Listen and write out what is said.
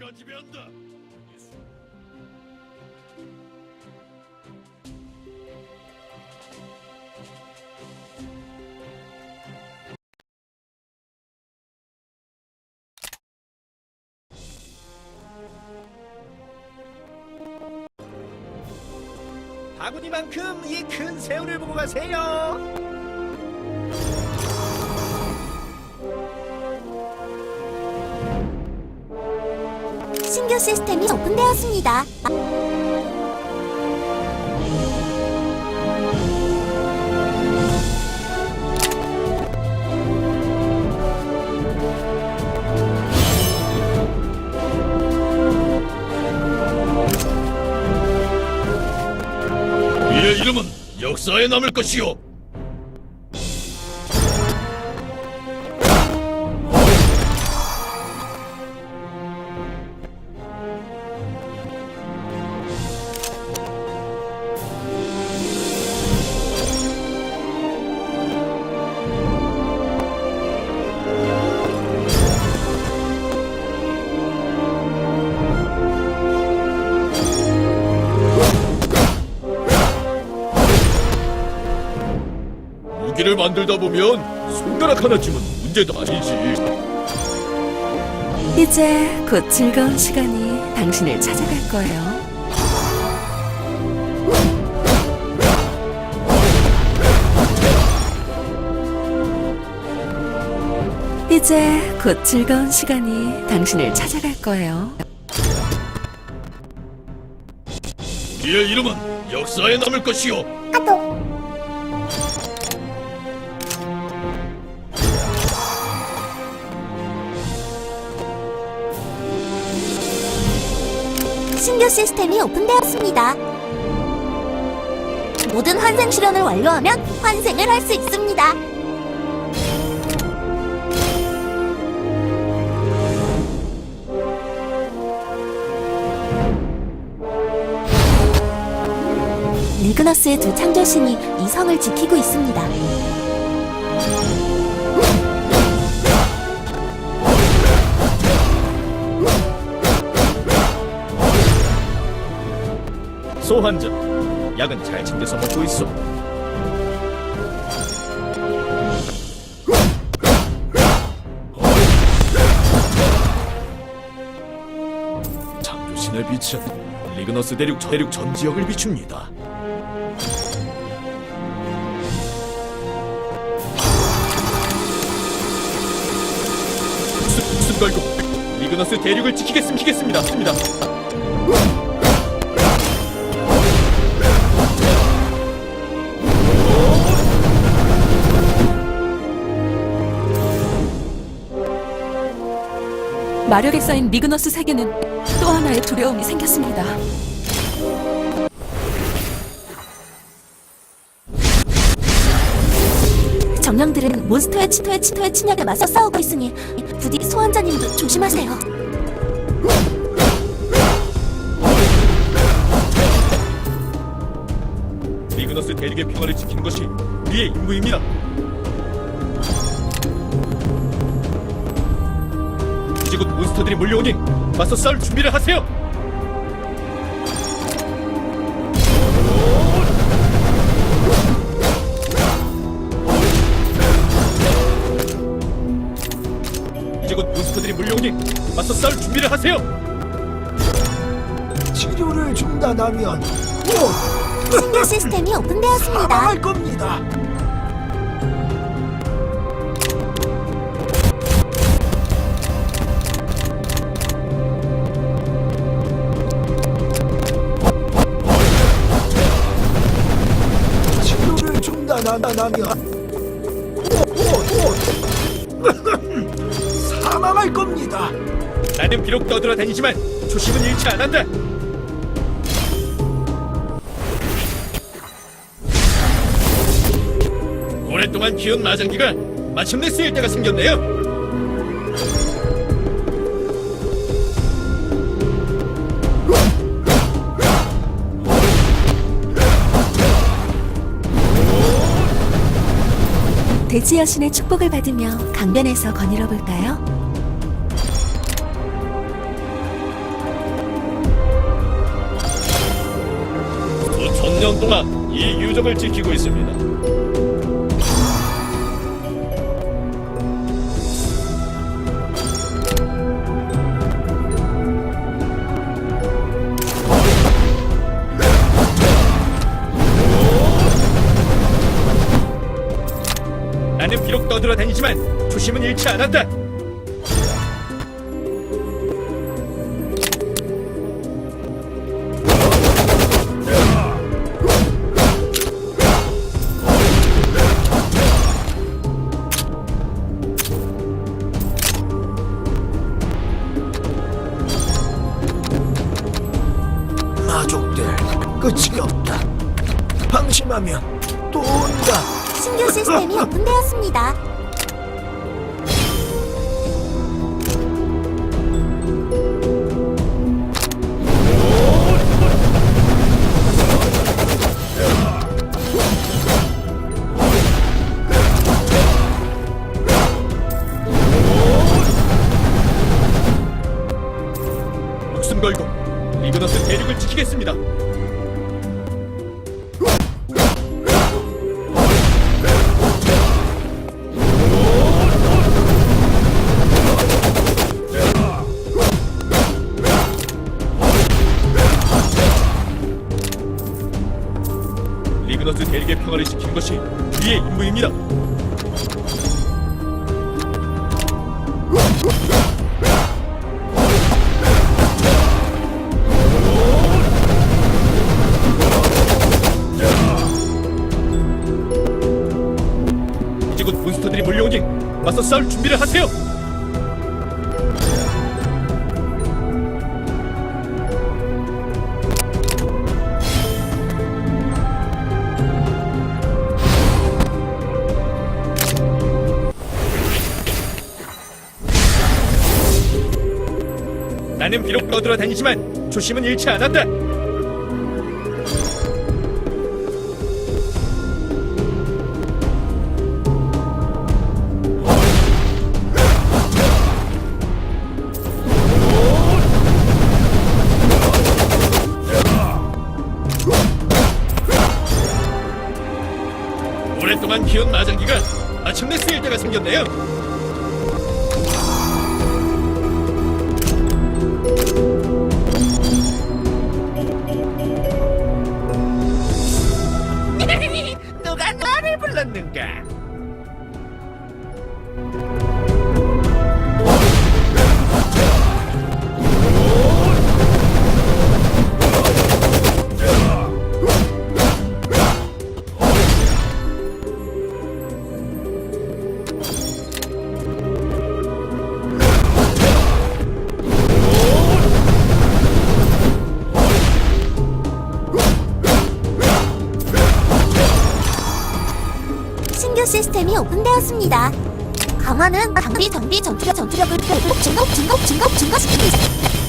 내가 지배한다. 바구니만큼 이 큰 새우를 보고 가세요. 신규 시스템이 오픈되었습니다. 이름은 역사에 남을 것이오. 무기를 만들다 보면 손가락 하나쯤은 문제도 아니지. 이제 곧 즐거운 시간이 당신을 찾아갈 거예요. 이제 곧 즐거운 시간이 당신을 찾아갈 거예요. 이의 이름은 역사에 남을 것이오. 신규 시스템이 오픈되었습니다. 모든 환생 실현을 완료하면 환생을 할 수 있습니다. 리그너스의 두 창조신이 이 성을 지키고 있습니다. 소환자, 약은 잘 챙겨서 먹고 있어. 창조신의 빛은 리그너스 대륙 대륙 전 지역을 비춥니다. 목숨 걸고 리그너스 대륙을 지키겠습니다. 습니다. 마력에 쌓인 리그너스 세계는 또 하나의 두려움이 생겼습니다. 정령들은 몬스터의 치토의 치토의 침략에 맞서 싸우고 있으니 부디 소환자님도 조심하세요. 리그너스 대륙의 평화를 지키는 것이 우리의 임무입니다. 이제 곧 몬스터들이 몰려오니 맞서 싸울 준비를 하세요. 이제 곧 몬스터들이 몰려오니 맞서 싸울 준비를 하세요. 치료를 중단하면 곧 신규 시스템이 오픈되었습니다. 사망할 겁니다. 곧 사망할 겁니다. 나는 비록 떠돌아다니지만 초심은 잃지 않았다. 오랫동안 키운 마장기가 마침내 쓰일 때가 생겼네요. 돼지 여신의 축복을 받으며 강변에서 거닐어 볼까요? 수천 년 동안 이 유적을 지키고 있습니다. 나는 비록 떠들어 다니지만 초심은 잃지 않았다. 마족들 끝이 없다. 방심하면 또 온다. 신규 시스템이 오픈되었습니다. 걸고 리그너스 대륙을 지키겠습니다. 리그너스 대륙의 평화를 지키는 것이 우리의 임무입니다. 이제 곧 몬스터들이 몰려오니 맞서 싸울 준비를 하세요. 나는 비록 떠들어 다니지만 초심은 잃지 않았다. 오랫동안 키운 마장기가 마침내 쓰일 때가 생겼네요. 나를 불렀는가? 신규 시스템이 오픈되었습니다. 강화는 장비 장비 전투력 전투력을 증거 증거 증거 증가시키기